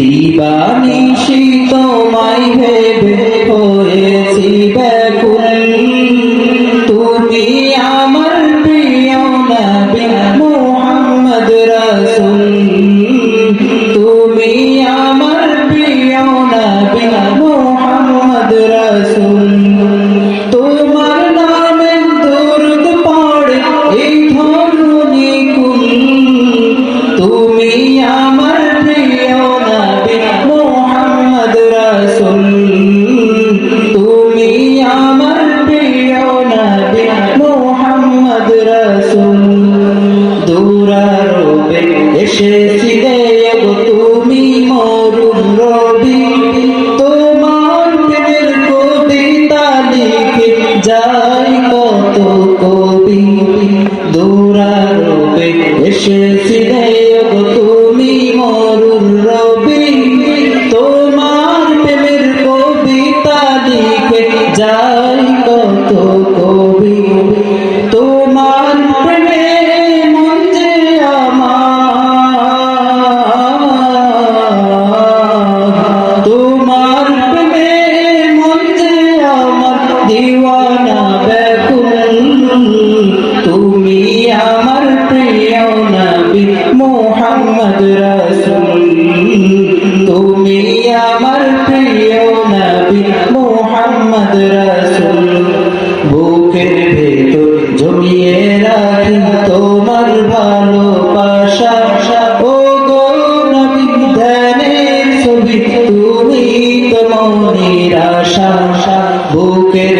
দিবানী কবি তোমার প্রেমের কবিতা লিখে যাই কত কবি দূরারবে এসেছিলে তুমি মরুর রবি। যাই তুমি আমার প্রিয় নবী, মোহাম্মদ রাসূল, বুকের ভেতর জমিয়ে রাখি তোমার ভালোবাসা। ও গো নবী ধ্যানের ছবি তুমি তো মনের আশা বুকের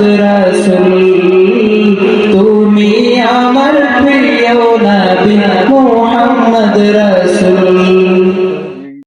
তুমি